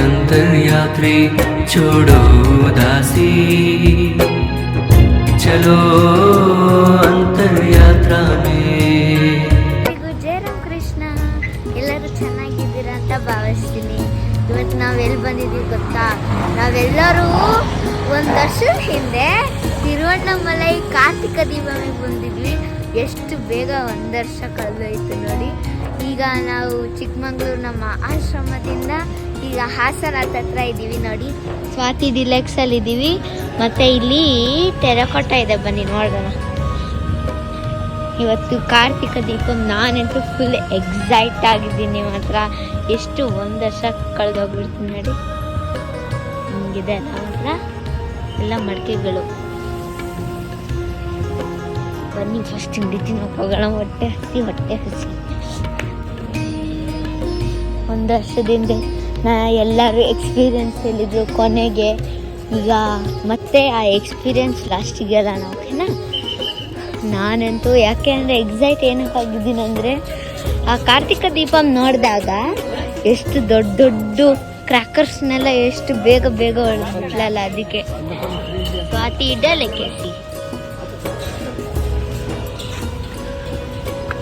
अंतरयात्री छोड़ो दासी चलो अंतरयात्रा में ಎಲ್ರಿಗೂ ಜಯರಾಮ್ ಕೃಷ್ಣ ಎಲ್ಲರೂ ಚೆನ್ನಾಗಿದ್ದೀರಾ ಅಂತ ಭಾವಿಸ್ತೀನಿ ಇವತ್ತು ನಾವು ಎಲ್ಲಿ ಬಂದಿದ್ದೀವಿ ಗೊತ್ತಾ ನಾವೆಲ್ಲರೂ ಒಂದು ವರ್ಷದ ಹಿಂದೆ ತಿರುವಣ್ಣಾಮಲೈ ಕಾರ್ತಿಕ ದೀಪಮಿಗೆ ಬಂದಿದ್ವಿ ಎಷ್ಟು ಬೇಗ ಒಂದು ವರ್ಷ ಕಳೆದೋಯ್ತು ನೋಡಿ ಈಗ ನಾವು ಚಿಕ್ಕಮಂಗ್ಳೂರು ನಮ್ಮ ಆಶ್ರಮದಿಂದ ಈಗ ಹಾಸನ ಹತ್ರ ಇದ್ದೀವಿ ನೋಡಿ. ಸ್ವಾತಿ ಡಿಲೆಕ್ಸಲ್ಲಿ ಇದ್ದೀವಿ. ಮತ್ತು ಇಲ್ಲಿ ಟೆರಕೋಟ ಇದೆ ಬನ್ನಿ ನೋಡೋಣ ಇವತ್ತು ಕಾರ್ತಿಕ ದೀಪ ನಾನಂತೂ ಫುಲ್ ಎಕ್ಸೈಟ್ ಆಗಿದ್ದೀನಿ ಮಾತ್ರ ಎಷ್ಟು ಒಂದು ವರ್ಷ ಕಳೆದೋಗ್ಬಿಡ್ತೀನಿ ನೋಡಿ. ಹಿಂಗಿದೆ ಮಾತ್ರ ಎಲ್ಲ ಮಡಿಕೆಗಳು. ಬನ್ನಿ ಫಸ್ಟ್ ತಿಂಡಿ ತಿನ್ನೋಕೆ ಹೋಗೋಣ ಹೊಟ್ಟೆ ಹಸಿ ಹೊಟ್ಟೆ ಹಸಿ. ಒಂದು ವರ್ಷದಿಂದ ನಾ ಎಲ್ಲರೂ ಎಕ್ಸ್ಪೀರಿಯೆನ್ಸ್ ಹೇಳಿದ್ರು ಕೊನೆಗೆ. ಈಗ ಮತ್ತೆ ಆ ಎಕ್ಸ್ಪೀರಿಯೆನ್ಸ್ ಲಾಸ್ಟಿಗೆ ಹೇಳೋಣ ಓಕೆನಾ? ನಾನಂತೂ ಯಾಕೆ ಅಂದರೆ ಎಕ್ಸೈಟ್ ಏನಕ್ಕಾಗಿದ್ದೀನಿ ಅಂದರೆ, ಆ ಕಾರ್ತಿಕ ದೀಪಂ ನೋಡಿದಾಗ ಎಷ್ಟು ದೊಡ್ಡ ದೊಡ್ಡ ಕ್ರ್ಯಾಕರ್ಸ್ನೆಲ್ಲ ಎಷ್ಟು ಬೇಗ ಬೇಗ ಹೊಡೆದ್ಬಿಟ್ಲಲ್ಲ ಅದಕ್ಕೆ. ಸ್ವಾತಿ ಇಡಲೆ ಕೇಸಿ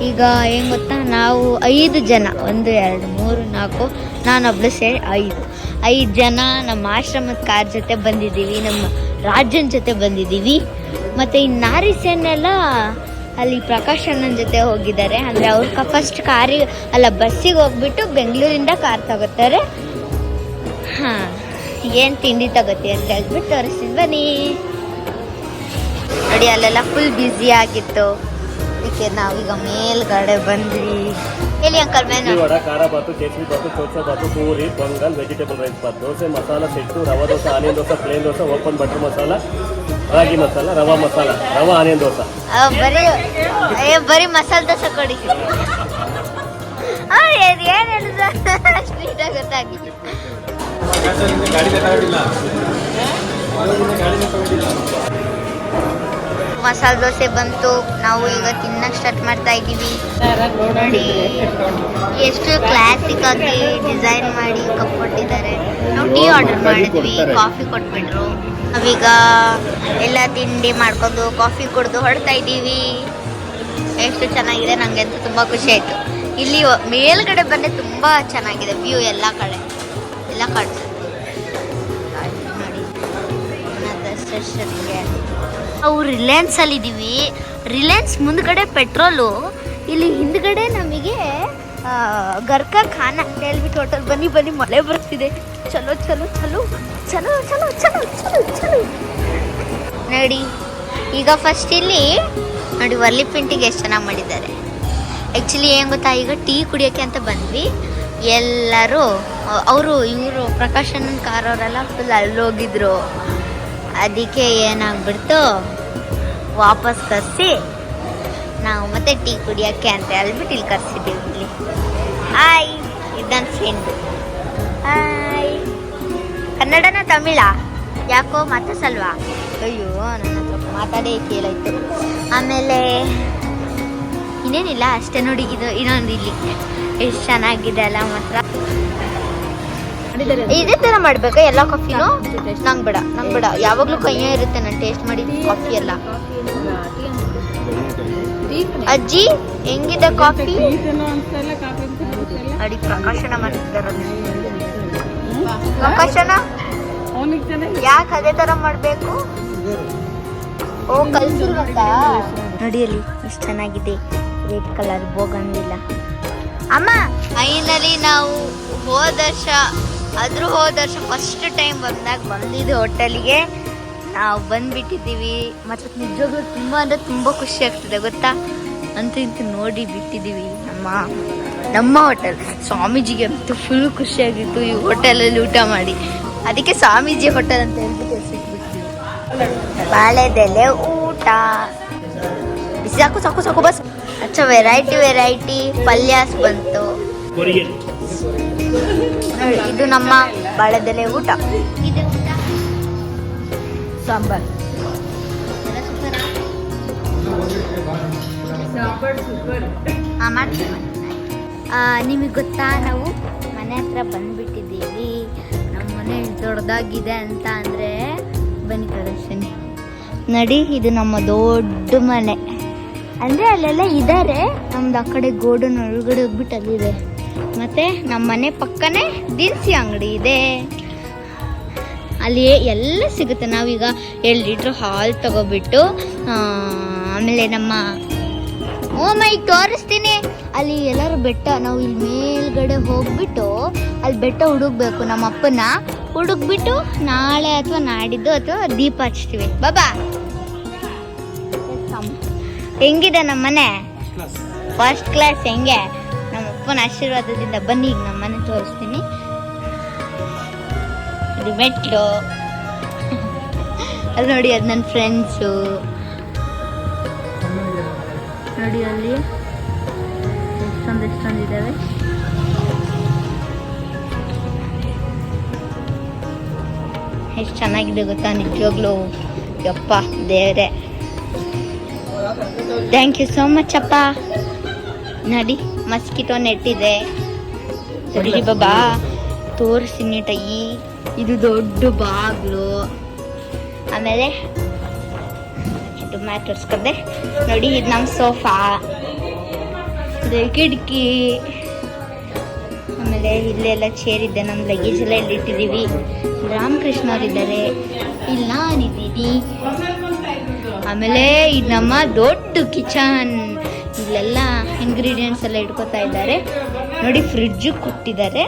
ಈಗ ಏನು ಗೊತ್ತಾ? ನಾವು ಐದು ಜನ, ಒಂದು, ಎರಡು, ಮೂರು, ನಾಲ್ಕು, ನಾನೊಬ್ಳು ಸೇರಿ ಐದು. ಐದು ಜನ ನಮ್ಮ ಆಶ್ರಮದ ಕಾರ್ ಜೊತೆ ಬಂದಿದ್ದೀವಿ, ನಮ್ಮ ರಾಜನ್ ಜೊತೆ ಬಂದಿದ್ದೀವಿ. ಮತ್ತು ಈ ನಾರಿಸನ್ನೆಲ್ಲ ಅಲ್ಲಿ ಪ್ರಕಾಶ್ ಅಣ್ಣನ ಜೊತೆ ಹೋಗಿದ್ದಾರೆ. ಅಂದರೆ ಅವ್ರು ಫಸ್ಟ್ ಕಾರಿಗೆ ಅಲ್ಲ ಬಸ್ಸಿಗೆ ಹೋಗ್ಬಿಟ್ಟು ಬೆಂಗಳೂರಿಂದ ಕಾರ್ ತಗೋತಾರೆ. ಹಾಂ, ಏನು ತಿಂಡಿ ತಗೋತಿ ಅಂತ ಹೇಳ್ಬಿಟ್ಟು ತೋರಿಸ್ತೀನಿ. ಬನ್ನಿ. ನೋಡಿ, ಅಲ್ಲೆಲ್ಲ ಫುಲ್ ಬ್ಯುಸಿ ಆಗಿತ್ತು. ಅದಕ್ಕೆ ನಾವೀಗ ಮೇಲ್ಗಡೆ ಬಂದ್ವಿ. ಹೇಳಿ uncle menu khara bath kesari bath chowchow bath puri pongal vegetable rice bath dosa masala set rava dosa onion dosa plain dosa open butter masala ragi masala rava masala rava onion dosa. ಆ, ಬರೀ ಏ ಬರೀ ಮಸಾಲ ದೋಸೆ ಕೊಡಿ. ಆ, ಗಾಡಿ ಏನ್ ಹೇಳಿದ್ರು? ಗಾಡಿ ಗೊತ್ತಾಗಿ ಮಸಾಲೆ ದೋಸೆ ಬಂತು. ನಾವು ಈಗ ತಿನ್ನಕ್ ಸ್ಟಾರ್ಟ್ ಮಾಡ್ತಾ ಇದ್ದೀವಿ. ನೋಡಿ, ಎಷ್ಟು ಕ್ಲಾಸಿಕ್ ಆಗಿ ಡಿಸೈನ್ ಮಾಡಿ ಕಪ್ ಕೊಟ್ಟಿದ್ದಾರೆ. ನಾವು ಟೀ ಆರ್ಡರ್ ಮಾಡಿದ್ವಿ. ಕಾಫಿ ಕೊಟ್ಬಿಟ್ರು. ನಾವೀಗ ಎಲ್ಲ ತಿಂಡಿ ಮಾಡ್ಕೊಂಡು ಕಾಫಿ ಕುಡಿದು ಹೊಡ್ತಾ ಇದ್ದೀವಿ. ಎಷ್ಟು ಚೆನ್ನಾಗಿದೆ ನನಗೆ ಅಂತ ತುಂಬ ಖುಷಿ ಆಯಿತು. ಇಲ್ಲಿ ಮೇಲ್ಗಡೆ ಬಂದರೆ ತುಂಬ ಚೆನ್ನಾಗಿದೆ ವ್ಯೂ ಎಲ್ಲ ಕಡೆ. ಎಲ್ಲ ಕಾಣಿಸುತ್ತೆ ನೋಡಿ ಅನ್ನದ ರಿಲಯನ್ಸ್ ಅಲ್ಲಿ ಇದೀವಿ. ರಿಲಯನ್ಸ್ ಮುಂದ್ಗಡೆ ಪೆಟ್ರೋಲು ಇಲ್ಲಿ ಹಿಂದ್ಗಡೆ ನಮಗೆ ಗರ್ಕ ಖಾನ ಅಂತ ಹೇಳ್ಬಿಟ್ಟು ಹೋಟೆಲ್. ಬನ್ನಿ ಬನ್ನಿ, ಮಳೆ ಬರ್ತಿದೆ. ಚಲೋ ಚಲೋ ಚಲೋ. ಚಲೋ ಚಲೋ ಚಲೋ ಚಲೋ ಚಲೋ. ನೋಡಿ. ಈಗ ಫಸ್ಟ್ ಇಲ್ಲಿ, ನೋಡಿ ವರ್ಲಿ ಪಿಂಟಿಗೆ ಎಷ್ಟು ಚೆನ್ನಾಗಿ ಮಾಡಿದ್ದಾರೆ. ಆ್ಯಕ್ಚುಲಿ ಏನು ಗೊತ್ತಾ? ಈಗ ಟೀ ಕುಡಿಯೋಕ್ಕೆ ಅಂತ ಬಂದ್ವಿ. ಎಲ್ಲರೂ ಅವರು, ಇವರು ಪ್ರಕಾಶ್ ಕಾರವರೆಲ್ಲ ಫುಲ್ ಅಲ್ಲೋಗಿದ್ರು ಅದಕ್ಕೆ ಏನಾಗ್ಬಿಡ್ತು? ವಾಪಸ್ ಕರೆಸಿ, ನಾವು ಮತ್ತೆ ಟೀ ಕುಡಿಯೋಕ್ಕೆ ಅಂತ ಹೇಳ್ಬಿಟ್ಟು ಇಲ್ಲಿ ಕರ್ಸಿದ್ದೀವಿ ಇಲ್ಲಿ. ಹಾಯ್ ಇದನ್ನ ಫ್ರೆಂಡ್ ಹಾಯ್ ಕನ್ನಡನ ತಮಿಳ? ಯಾಕೋ ಮಾತಾಡ್ಸಲ್ವಾ ಅಯ್ಯೋ, ನನ್ನ ಮಾತಾಡೇ ಕೇಳಾಯ್ತು. ಆಮೇಲೆ ಇನ್ನೇನಿಲ್ಲ, ಅಷ್ಟೇ ನೋಡಿ ಇದು ಇನ್ನೊಂದು ಇಲ್ಲಿ. ಎಷ್ಟು ಚೆನ್ನಾಗಿದೆ ಅಲ್ಲ ಮಾತ್ರ. ಇದೇ ತರ ಮಾಡ್ಬೇಕಾ? ಎಲ್ಲ ಕಾಫಿನೂ ನಂಗೆ ಬೇಡ ನಂಗೆ ಬೇಡ. ಯಾವಾಗಲೂ ಕೈಯೇ ಇರುತ್ತೆ ನಾನು ಟೇಸ್ಟ್ ಮಾಡಿ ಕಾಫಿ ಎಲ್ಲ. ಅಜ್ಜಿ ಹೆಂಗಿದೆ ಕಾಫಿ ಅಡಿ ಪ್ರಕಾಶನ ಮಾಡ್ತಿದ್ದಾರೆ ಪ್ರಕಾಶನ? ಯಾಕೆ ಅದೇ ತರ ಮಾಡ್ಬೇಕು? ಓ ಕಲ್ಸಿಲ್ವಂತ ನೋಡಿ ಅಲ್ಲಿ ಎಷ್ಟು ಚೆನ್ನಾಗಿದೆ. ರೆಡ್ ಕಲರ್ ಹೋಗಂಗಿಲ್ಲ ಅಮ್ಮ ಫೈನಲಿ ನಾವು ಹೋದ ವರ್ಷ ಅದ್ರ ಹೋದ ವರ್ಷ ಫಸ್ಟ್ ಟೈಮ್ ಬಂದಾಗ ಬಂದಿದ್ದು ಹೋಟೆಲ್ಗೆ ನಾವು ಬಂದುಬಿಟ್ಟಿದ್ದೀವಿ. ಮತ್ತು ನಿಜವಾಗ್ಲೂ ತುಂಬ ಅಂದರೆ ತುಂಬ ಖುಷಿ ಆಗ್ತದೆ, ಗೊತ್ತಾ? ಅಂತೂ ಇಂತ ನೋಡಿ ಬಿಟ್ಟಿದ್ದೀವಿ ನಮ್ಮ ನಮ್ಮ ಹೋಟೆಲ್ ಸ್ವಾಮೀಜಿಗೆ ಅಂತೂ ಫುಲ್ ಖುಷಿಯಾಗಿತ್ತು ಈ ಹೋಟೆಲಲ್ಲಿ ಊಟ ಮಾಡಿ. ಅದಕ್ಕೆ ಸ್ವಾಮೀಜಿ ಹೋಟೆಲ್ ಅಂತ ಹೇಳ್ಬಿಟ್ಟು ಹೆಸರಿಟ್ಬಿಟ್ವಿ ಬಾಳೆದೆಲೆ ಊಟ. ಸಾಕು ಸಾಕು ಸಾಕು, ಬಸ್. ಅಚ್ಚ ವೆರೈಟಿ ವೆರೈಟಿ ಪಲ್ಯಾಸ್ ಬಂತು. ಇದು ನಮ್ಮ ಬಾಳೆದೆಲೆ ಊಟ. ಇದು ಊಟ. ಸಾಂಬಾರ್. ನಿಮಗೆ ಗೊತ್ತಾ ನಾವು ಮನೆ ಹತ್ರ ಬಂದ್ಬಿಟ್ಟಿದ್ದೀವಿ. ನಮ್ಮ ಮನೆ ದೊಡ್ಡದಾಗಿದೆ ಅಂತ ಅಂದರೆ ಬನ್ನಿ ಪ್ರದರ್ಶನಿ. ನಡಿ ಇದು ನಮ್ಮ ದೊಡ್ಡ ಮನೆ. ಅಂದರೆ ಅಲ್ಲೆಲ್ಲ ಇದ್ದಾರೆ ನಮ್ದು ಆ ಕಡೆ ಗೋಡನ್ ಒಳಗಡೆ ಹೋಗ್ಬಿಟ್ಟು ಅಲ್ಲಿದೆ. ಮತ್ತೆ ನಮ್ಮ ಮನೆ ಪಕ್ಕನೇ ದಿನಸಿ ಅಂಗಡಿ ಇದೆ. ಅಲ್ಲಿ ಎಲ್ಲ ಸಿಗುತ್ತೆ. ನಾವೀಗ ಎರಡು ಲೀಟ್ರ್ ಹಾಲು ತಗೋಬಿಟ್ಟು ಆಮೇಲೆ ನಮ್ಮ ಓ ಮೈ ತೋರಿಸ್ತೀನಿ ಅಲ್ಲಿ ಎಲ್ಲರೂ ಬೆಟ್ಟ ನಾವು ಇಲ್ಲಿ ಮೇಲ್ಗಡೆ ಹೋಗ್ಬಿಟ್ಟು ಅಲ್ಲಿ ಬೆಟ್ಟ ಹುಡುಕ್ಬೇಕು. ನಮ್ಮ ಅಪ್ಪನ ಹುಡುಕ್ಬಿಟ್ಟು ನಾಳೆ ಅಥವಾ ನಾಡಿದ್ದು ಅಥವಾ ದೀಪ ಹಚ್ತೀವಿ. ಬಾಬಾ. ಹೆಂಗಿದೆ ನಮ್ಮ ಮನೆ ಫಸ್ಟ್ ಕ್ಲಾಸ್ ಹೆಂಗೆ? ಅಪ್ಪನ ಆಶೀರ್ವಾದದಿಂದ ಬನ್ನಿ, ಈಗ ನಮ್ಮ ಮನೆ ತೋರಿಸ್ತೀನಿ. ಇದು ಮೆಟ್ಲು. ಅಲ್ಲಿ ನೋಡಿ, ಅದು ನನ್ನ ಫ್ರೆಂಡ್ಸು ನೋಡಿ ಅಲ್ಲಿ. ಎಷ್ಟೊಂದು ಎಷ್ಟೊಂದು ಇದ್ದಾವೆ ಎಷ್ಟು ಚೆನ್ನಾಗಿದೆ ಗೊತ್ತಾ, ನಿಜವಾಗ್ಲೂ. ಯಪ್ಪ, ದೇವರೇ. ಥ್ಯಾಂಕ್ ಯು ಸೋ ಮಚ್ ಅಪ್ಪ. ನೋಡಿ ಮಸ್ಕಿಟೋ ನೆಟ್ಟಿದೆ. ನೋಡಿ ಬಾಬಾ ತೋರಿಸಿ ನೀಟಾಗಿ ಇದು ದೊಡ್ಡ ಬಾಗ್ಲು. ಆಮೇಲೆ ಇದು ಮ್ಯಾಟ್ ತೋರಿಸ್ಕೊಂಡೆ. ನೋಡಿ ಇದು ನಮ್ಮ ಸೋಫಾ. ಇದು ಕಿಟಕಿ. ಆಮೇಲೆ ಇಲ್ಲೆಲ್ಲ ಚೇರ್ ಇದೆ ನಮ್ಮ ಲಗೇಜ್ ಎಲ್ಲ ಇಲ್ಲಿ ಇಟ್ಟಿದ್ದೀವಿ ರಾಮಕೃಷ್ಣ ಅವರಿದ್ದಾರೆ. ಇಲ್ಲಿ ನಾನಿದ್ದೀನಿ. ಆಮೇಲೆ ಇದು ನಮ್ಮ ದೊಡ್ಡ ಕಿಚನ್. ಇಲ್ಲೆಲ್ಲ ಇಂಗ್ರೀಡಿಯೆಂಟ್ಸ್ ಎಲ್ಲ ಇಟ್ಕೋತಾ ಇದ್ದಾರೆ. ನೋಡಿ ಫ್ರಿಡ್ಜ್ ಕೊಟ್ಟಿದ್ದಾರೆ.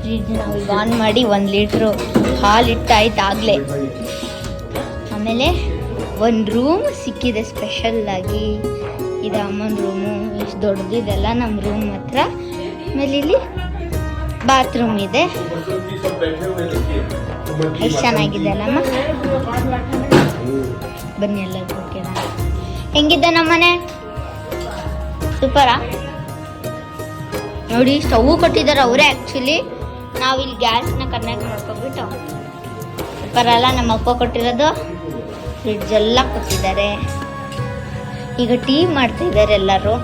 ಫ್ರಿಡ್ಜ್ ನಾವು ಈಗ ಆನ್ ಮಾಡಿ ಒಂದು ಲೀಟ್ರು ಹಾಲು ಇಟ್ಟಾಯ್ತು ಆಗಲೇ. ಆಮೇಲೆ ಒಂದು ರೂಮ್ ಸಿಕ್ಕಿದೆ ಸ್ಪೆಷಲ್ ಆಗಿ. ಇದು ಅಮ್ಮನ ರೂಮು ಇಷ್ಟು ದೊಡ್ಡದಿದೆಲ್ಲ ನಮ್ಮ ರೂಮ್ ಹತ್ರ. ಆಮೇಲೆ ಇಲ್ಲಿ ಬಾತ್ರೂಮ್ ಇದೆ. ಎಷ್ಟು ಚೆನ್ನಾಗಿದೆ ಅಲ್ಲಮ್ಮ? ಬನ್ನಿ ಎಲ್ಲ ಹೋಗ್ಯಾರ ಹೆಂಗಿದೆ ನಮ್ಮನೆ? ಸೂಪರಾ? ನೋಡಿ ಸ್ಟವ್ ಕೊಟ್ಟಿದ್ದಾರೆ ಅವರೇ ಆ್ಯಕ್ಚುಲಿ ನಾವು ಇಲ್ಲಿ ಗ್ಯಾಸ್ನ ಕನೆಕ್ಟ್ ಮಾಡ್ಕೊಬಿಟ್ಟು ಸೂಪರ್ ಅಲ್ಲ, ನಮ್ಮ ಅಪ್ಪ ಕೊಟ್ಟಿರೋದು. ಫ್ರಿಡ್ಜ್ ಎಲ್ಲ ಕೊಟ್ಟಿದ್ದಾರೆ. ಈಗ ಟೀ ಮಾಡ್ತಿದ್ದಾರೆ ಎಲ್ಲರೂ.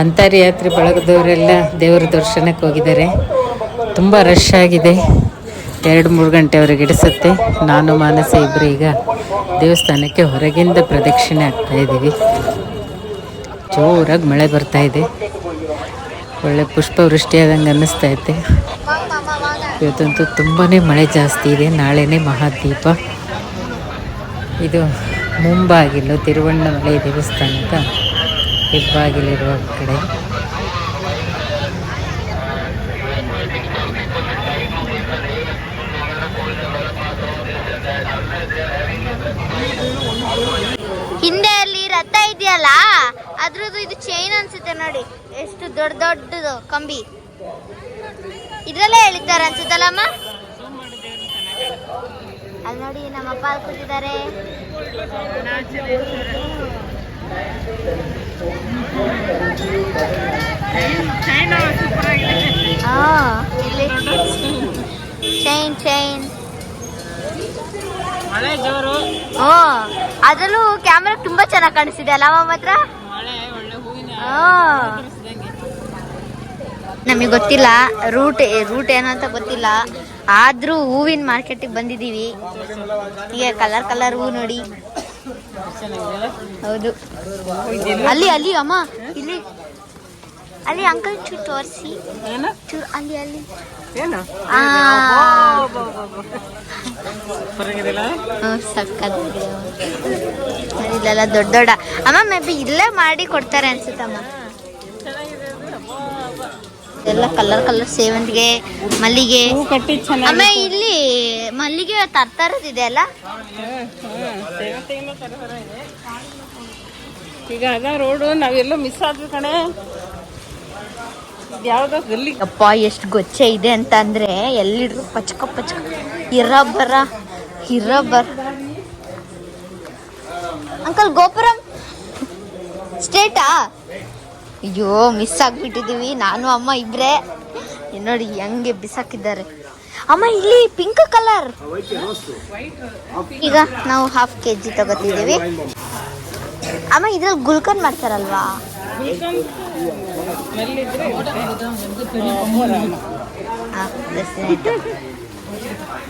ಅಂತಾರಿಯಾತ್ರೆ ಬಳಗದವರೆಲ್ಲ ದೇವರ ದರ್ಶನಕ್ಕೆ ಹೋಗಿದ್ದಾರೆ. ತುಂಬ ರಶ್ ಆಗಿದೆ. ಎರಡು, ಮೂರು ಗಂಟೆವರೆಗೆ ಇಡಿಸುತ್ತೆ ನಾನು, ಮಾನಸ ಇಬ್ಬರು ಈಗ ದೇವಸ್ಥಾನಕ್ಕೆ ಹೊರಗಿಂದ ಪ್ರದಕ್ಷಿಣೆ ಆಗ್ತಾ ಇದ್ದೀವಿ. ಜೋರಾಗಿ ಮಳೆ ಬರ್ತಾ ಇದೆ. ಒಳ್ಳೆ ಪುಷ್ಪವೃಷ್ಟಿಯಾದಂಗೆ ಅನ್ನಿಸ್ತಾ ಐತೆ ಇವತ್ತಂತೂ ತುಂಬಾ ಮಳೆ ಜಾಸ್ತಿ ಇದೆ. ನಾಳೆನೇ ಮಹಾದೀಪ ಇದು ಮುಂಬಾಗಿಲು ತಿರುವಣ್ಣಮಲೈ ದೇವಸ್ಥಾನದ ಹೆಬ್ಬಾಗಿಲಿರುವ ಕಡೆ. ಹಿಂದೆ ಅಲ್ಲಿ ರಥ ಇದೆಯಲ್ಲ, ಅದ್ರದ್ದು ಇದು ಚೈನ್ ಅನ್ಸುತ್ತೆ ನೋಡಿ. ಎಷ್ಟು ದೊಡ್ಡ ದೊಡ್ಡದು ಕಂಬಿ. ಇದ್ರಲ್ಲೇ ಹೇಳಿದ್ದಾರೆ ಅನ್ಸುತ್ತಲ್ಲಮ್ಮ? ಅಲ್ಲಿ ನೋಡಿ ನಮ್ಮ ಅಪ್ಪ ಅಲ್ಲಿ ಕೂತಿದ್ದಾರೆ ಚೈನ್ ಚೈನ್ ಹ್ಞೂ ಅದರಲ್ಲೂ ಕ್ಯಾಮ್ರಾ ತುಂಬಾ ಚೆನ್ನಾಗಿ ಕಾಣಿಸ್ತಿದೆ ಅಲ್ಲ ಮಾತ್ರ? ನಮಗೆ ಗೊತ್ತಿಲ್ಲ ರೂಟ್ ರೂಟ್ ಏನು ಅಂತ ಗೊತ್ತಿಲ್ಲ. ಆದ್ರೂ ಹೂವಿನ ಮಾರ್ಕೆಟಿಗೆ ಬಂದಿದ್ದೀವಿ ಈಗ ಕಲರ್ ಕಲರ್ ಹೂ ನೋಡಿ. ಹೌದು. ಅಲ್ಲಿ ಅಲ್ಲಿ ಅಮ್ಮ ಇಲ್ಲಿ. ಅಲ್ಲಿ ಅಂಕಲ್ ಚೂರ್ ತೋರಿಸಿ. ಅಲ್ಲಿ ಅಲ್ಲಿ. ಏನು? ಇಲ್ಲೆಲ್ಲ ದೊಡ್ಡ ದೊಡ್ಡ. ಅಮ್ಮ ಮೇ ಬಿ ಇಲ್ಲೇ ಮಾಡಿ ಕೊಡ್ತಾರೆ ಅನ್ಸುತ್ತಮ್ಮ. ಎಲ್ಲ ಕಲರ್ ಕಲರ್ ಸೇವಂತಿಗೆ ಮಲ್ಲಿಗೆ. ಆಮೇಲೆ ಇಲ್ಲಿ ಮಲ್ಲಿಗೆ ತರ್ತಾರದಿದೆ ಅಲ್ಲ? ಈಗ ಅದ ರೋಡು ನಾವೆಲ್ಲ ಮಿಸ್ ಆದ್ವಿ ಕಣೆ. ಯಾವ್ದೋ ಗಲ್ಲಿ. ಅಪ್ಪ ಎಷ್ಟು ಗೊಚ್ಚೆ ಇದೆ ಅಂತ ಅಂದ್ರೆ ಎಲ್ಲಿಡ್ರು? ಪಚಕ ಪಚಕ. ಇರ ಬರ ಅಂಕಲ್ ಗೋಪುರಂ? ಸ್ಟೇಟಾ? ಅಯ್ಯೋ ಮಿಸ್ ಆಗ್ಬಿಟ್ಟಿದೀವಿ. ನಾನು ಅಮ್ಮ ಇಬ್ರೆ. ನೋಡಿ ಹೆಂಗೆ ಬಿಸಾಕಿದ್ದಾರೆ. ಅಮ್ಮ ಇಲ್ಲಿ ಪಿಂಕ್ ಕಲರ್ ಈಗ ನಾವು ಹಾಫ್ ಕೆ ಜಿ ತಗೋತಿದ್ದೀವಿ. ಅಮ್ಮ ಇದ್ರಲ್ಲಿ ಗುಲ್ಕನ್ ಮಾಡ್ತಾರಲ್ವಾ?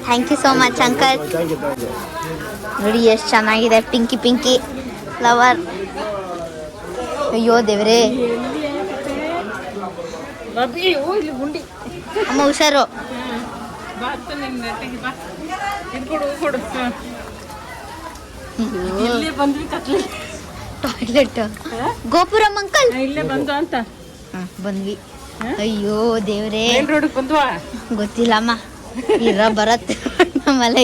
Thank you so much uncle ನೋಡಿ ಎಷ್ಟು ಚೆನ್ನಾಗಿದೆ ಪಿಂಕಿ ಪಿಂಕಿ ಫ್ಲವರ್ ಅಯ್ಯೋ ದೇವ್ರೇ. ಬಾಬಿ ಓ ಇಲ್ಲಿ ಗುಂಡಿ. ಅಮ್ಮ ಹುಷಾರು. ಟಾಯ್ಲೆಟ್ ಗೋಪುರಂ ಅಂಕಲ್ ಇಲ್ಲೇ ಬಂದು ಅಂತ ಬಂದ್ವಿ. ಅಯ್ಯೋ ದೇವ್ರೆ. ಗೊತ್ತಿಲ್ಲಮ್ಮ ಇರ ಬರತ್ತೆ ನಮ್ಮಲ್ಲ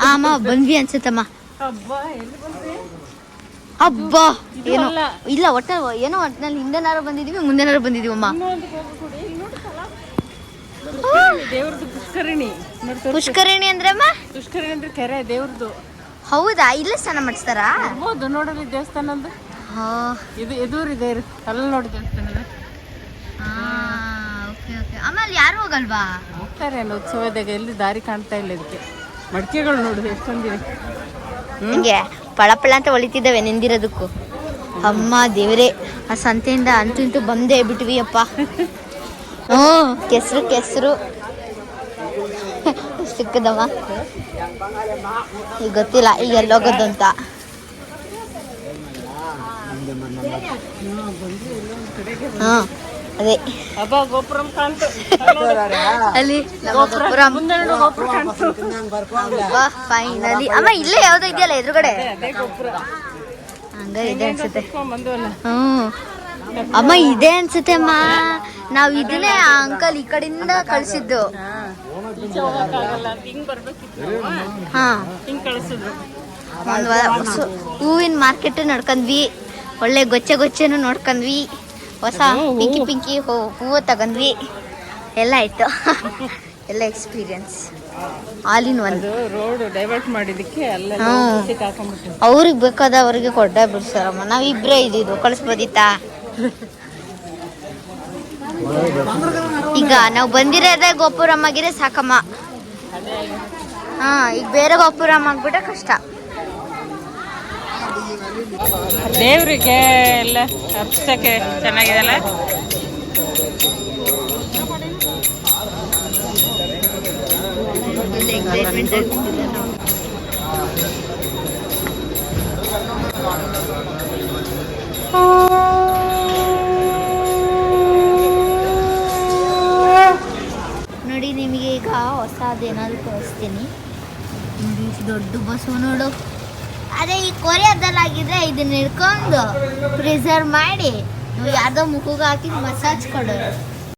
ಆ, ಅಮ್ಮ ಬಂದ್ವಿ ಅನ್ಸುತ್ತಮ್ಮ. ಅಬ್ಬಾ ಏನೋ. ಇಲ್ಲ ಒಟ್ಟ ಏನೋ ಒಟ್ಟಿನಲ್ಲಿ ಹಿಂದೆನಾರು ಬಂದಿದೀವಿ ಮುಂದೆನಾರು ಬಂದಿದೀವಮ್ಮ ಇನ್ನೊಂದು ಹೋಗ್ಬಿಡು ಇಲ್ಲಿ ನೋಡ್ತಲ್ಲ ದೇವ್ರದ್ದು ಪುಷ್ಕರಿಣಿ. ಪುಷ್ಕರಣಿ ತೋರ್ಸು. ಪುಷ್ಕರಣಿ ಅಂದ್ರೆ ಕೆರೆ ದೇವ್ರದ್ದು. ಹೌದಾ? ಇಲ್ಲೇ ಸ್ನಾನ ಮಾಡಿಸ್ತಾರಾ? ಹೌದು ನೋಡಲಿ ದೇವಸ್ಥಾನದ್ದು. ಇದು ಎದುರಿದೆ ಅಲ್ಲಿ ನೋಡಿ ದೇವಸ್ಥಾನದ ಓಕೆ ಓಕೆ. ಆಮೇಲೆ ಯಾರು ಹೋಗಲ್ವಾ? ಹೋಗ್ತಾರೆ ಅಲ್ಲ ಉತ್ಸವದಾಗ ಎಲ್ಲಿ ದಾರಿ ಕಾಣ್ತಾ ಇಲ್ಲ ಇದಕ್ಕೆ. ಮಡಿಕೆಗಳು ನೋಡು ಎಷ್ಟೊಂದಿದೆ ಹಿಂಗೆ ಪಳ ಪಳ ಅಂತ ಹೊಳಿತಿದ್ದಾವೆ ನಿಂದಿರೋದಕ್ಕೂ. ಅಮ್ಮ ದೇವರೇ ಆ ಸಂತೆಯಿಂದ ಅಂತೂ ಇಂತೂ ಬಂದೇ ಬಿಟ್ವಿ ಅಪ್ಪ. ಹ್ಞೂ ಕೆಸರು ಕೆಸರು. ಸಿಕ್ಕದಮ್ಮ. ಈಗ ಗೊತ್ತಿಲ್ಲ ಈಗ ಎಲ್ಲೋಗೋದಂತ ಹ್ಞೂ ಅದೇ. ಅಲ್ಲಿ ಫೈನಲಿ ಅಮ್ಮ ಇಲ್ಲೇ ಯಾವ್ದೋ ಇದೆಯಲ್ಲ ಎದುರುಗಡೆ? ಹಂಗ ಇದೆ ಅನ್ಸುತ್ತೆ. ಹ್ಮ್ ಅಮ್ಮ ಇದೆ ಅನ್ಸುತ್ತೆ ಅಮ್ಮ. ನಾವ್ ಇದನ್ನೇ ಆ ಅಂಕಲ್ ಈ ಕಡೆಯಿಂದ ಕಳ್ಸಿದ್ದು. ಹಾ. ಒಂದ್ ಹೂವಿನ ಮಾರ್ಕೆಟ್ ನಡ್ಕಂದ್ವಿ. ಒಳ್ಳೆ ಗೊಚ್ಚೆ ಗೊಚ್ಚೆನು ನೋಡ್ಕೊಂಡ್ವಿ ಹೊಸ ಪಿಂಕಿ ಪಿಂಕಿ ಹೂವು ತಗೊಂಡ್ವಿ ಎಲ್ಲ ಆಯ್ತು. ಎಲ್ಲ ಎಕ್ಸ್ಪೀರಿಯನ್ಸ್ ಆಲ್ ಇನ್ ಒನ್ ಅದು ರೋಡ್ ಡೈವರ್ಟ್ ಮಾಡಿದಕ್ಕೆ ಅವ್ರಿಗೆ ಬೇಕಾದವ್ರಿಗೆ ಕೊಡ್ಡೆ ಬಿಡ್ಸಾರಮ್ಮ. ನಾವ್ ಇಬ್ರೇ ಇದ್ದಿದ್ದು. ಕಳಿಸ್ಬೋದಿತ್ತಾ? ಈಗ ನಾವು ಬಂದಿರೋದೇ ಗೋಪುರಮ್ಮಾಗಿರೆ ಸಾಕಮ್ಮ. ಹಾ ಈಗ ಬೇರೆ ಗೋಪುರಮ್ಮ ಆಗ್ಬಿಟ್ರೆ ಕಷ್ಟ. ದೇವ್ರಿಗೆ ಎಲ್ಲ ಹಬ್ಸಕ್ಕೆ ಚೆನ್ನಾಗಿದೆ ಅಲ್ಲ ಹೊಸದೇನಾದ್ರು ತೋರಿಸ್ತೀನಿ. ನೋಡಿ ದೊಡ್ಡ ಬಸವ ನೋಡು. ಅದೇ ಈ ಕೊರಿಯದಲ್ಲಾಗಿದ್ರೆ ಇದನ್ನ ಹಿಡ್ಕೊಂಡು ಪ್ರಿಸರ್ವ್ ಮಾಡಿ. ನೀವು ಯಾವುದೋ ಮುಖಕ್ಕೆ ಹಾಕಿ ಮಸಾಜ್ ಕೊಡೋರು